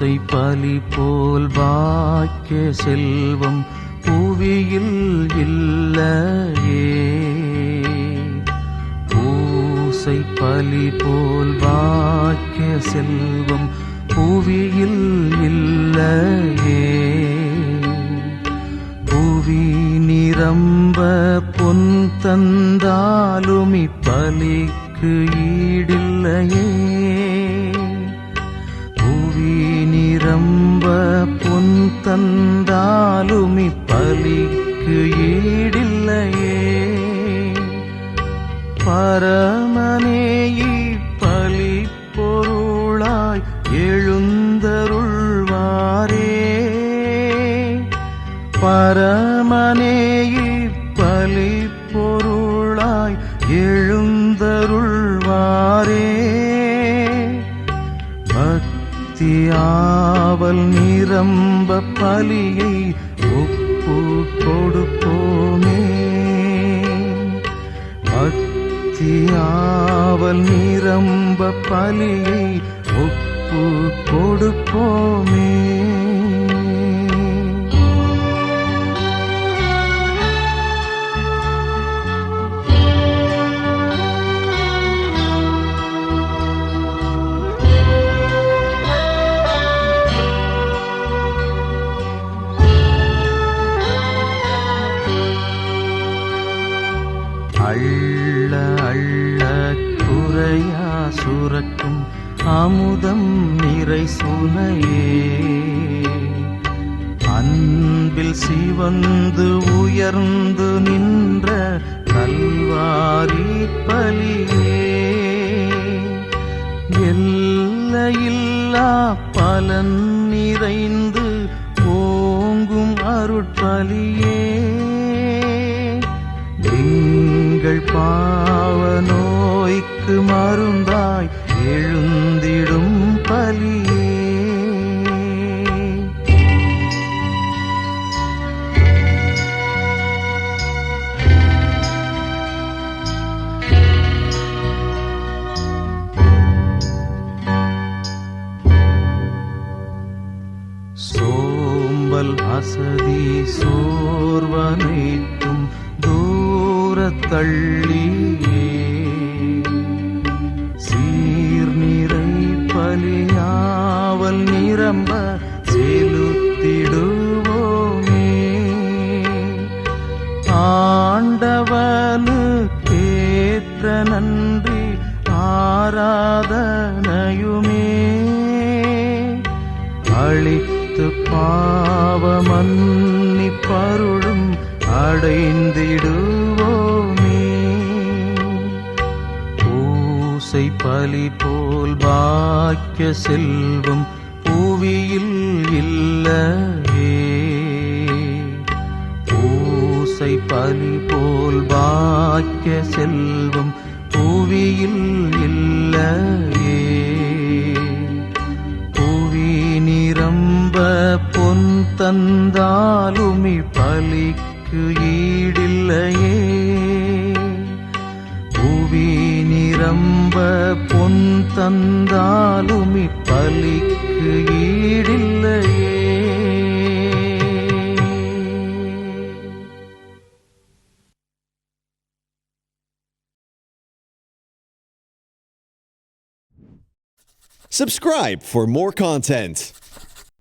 பூசை பலி போல் வாக்கிய செல்வம் புவியில் இல்லையே. ஓசை பலி போல் வாக்கிய செல்வம் புவியில் இல்லையே. புவி நிரம்ப பொன் தந்தாலும் இப்பலிக்கு ஈடில்லையே. பொன் தந்தாலும் இப்பலிக்கு ஈடில்லையே. பரமனே பலி பொருளாய் எழுந்தருள்வாரே. பரமனே பலி பொருளாய் எழுந்தருள்வார். பக்தியாவல் நிரம்ப பலியை ஒப்பு கொடுப்போமே. பக்தியாவல் நிரம்ப பலியை ஒப்பு கொடுப்போமே. அள்ள அள்ள குறையா சுரக்கும் அமுதம் நிறை சுனையே. அன்பில் சிவந்து உயர்ந்து நின்ற கல்வாரி பலியே. எல்லையில்லா பலன் நிறைந்து ஓங்கும் அருட்பலியே. எங்கள் பாவ நோய்க்கு மருந்தாய் எழுந்திடும் பலியே. சோம்பல் அசதி சோர்வனை தள்ளியே. சீர்நிறை பலியாவல் நிரம்ப செலுத்திடுவோமே. ஆண்டவனுக்கேற்ற நன்றி ஆராதனையுமே. அழித்து பாவமன்னி பருளும் அடைந்திடுவோம். ஓசை பலி போல் பாக்கிய செல்வம் புவியில் இல்லவே. ஓசை பலி போல் பாக்கிய செல்வம் புவியில் இல்லையே புவி நிரம்ப பொன் தந்தாலுமி பலிக்கு ஈடில்லை. தந்தாலுமி பலிக்கு ஈடில்லையே Subscribe for more content.